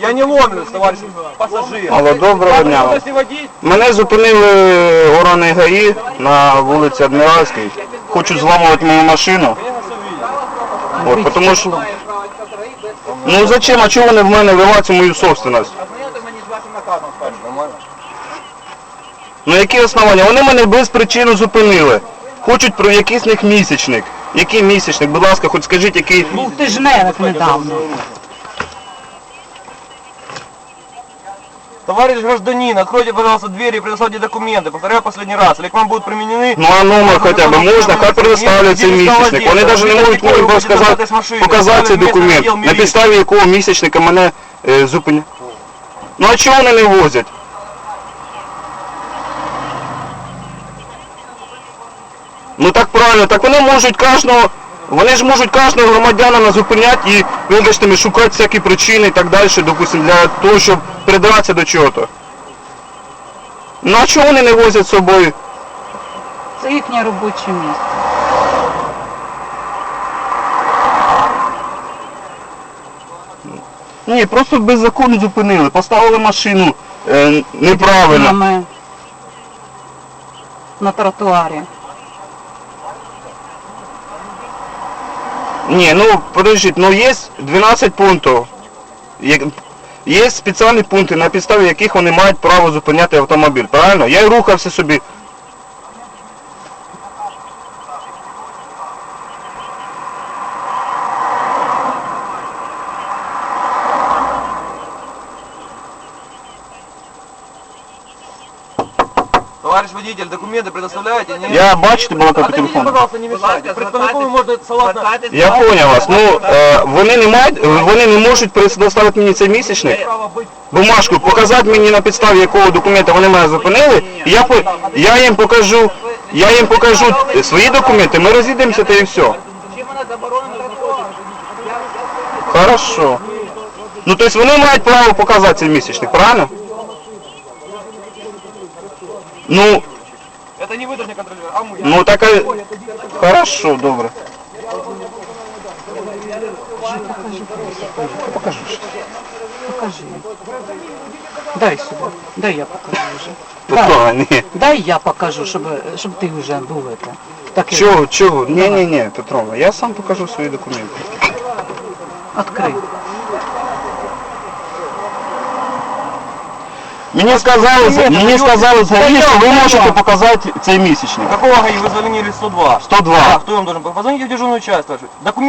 Я не ломлюсь, товарищ пассажир. Алло, доброго дня. Мене зупинили органи ГАІ на вулиці Адміральській. Хочуть зламувати мою машину. От, тому що... Ну зачем? А чого вони в мене виваються мою собственность? Ну які основання? Вони мене без причини зупинили. Хочуть про якийсь них місячник. Який місячник? Будь ласка, хоч скажіть, який... Був тижневик недавно. товарищ гражданин, откройте, пожалуйста, двери и предоставьте документы. Повторяю последний раз. Или к вам будут применены... Ну а номер хоча б можна, хай предоставлять цей місячник. Вони навіть не можуть мені показати, показати цей документ, на підставі якого місячника мене е. Ну а чого вони не возять? Ну так правильно, так вони можуть кожного, вони ж можуть кожного громадянина зупиняти і, вибачте, мені, шукати всякі причини і так далі, допустим, для того, щоб придратися до чого-то. Ну а чого вони не возять з собою? Це їхнє робоче місце. Ні, просто беззаконно зупинили, поставили машину е, неправильно. На тротуарі. Ні, ну подождіть, ну є 12 пунктів. Є спеціальні пункти, на підставі яких вони мають право зупиняти автомобіль, правильно? Я й рухався собі. Товарищ водитель, документы предоставляете? Нет? Я бачите, балакав по Отойдите, телефону. пожалуйста, не мешайте. Представнику можно согласно... Я понял вас. Ну, е, вони не мають, вони не можуть предоставити мені цей місячник. Право бумажку, показати мені на підставі якого документа вони мене зупинили, і я, по- я їм покажу, я їм покажу свої документи, ми розійдемося та і все. Хорошо. Ну, тобто вони мають право показати цей місячник, правильно? Ну, Это не вы должны контролировать, а мы. ну так, а- хорошо, добре. Покажи. Дай сюди. Дай я покажу вже. Петро, ні. Дай я покажу, щоб, щоб ти вже був это. Так Чого, чого? Ні, ні, ні, Петровна, я сам покажу свої документи. Открий. Мені сказали, мені сказали, що ви можете показати цей місячник. Какого ГАИ вы звонили 102? 102. А кто вам должен? Позвоните в дежурную часть. Документы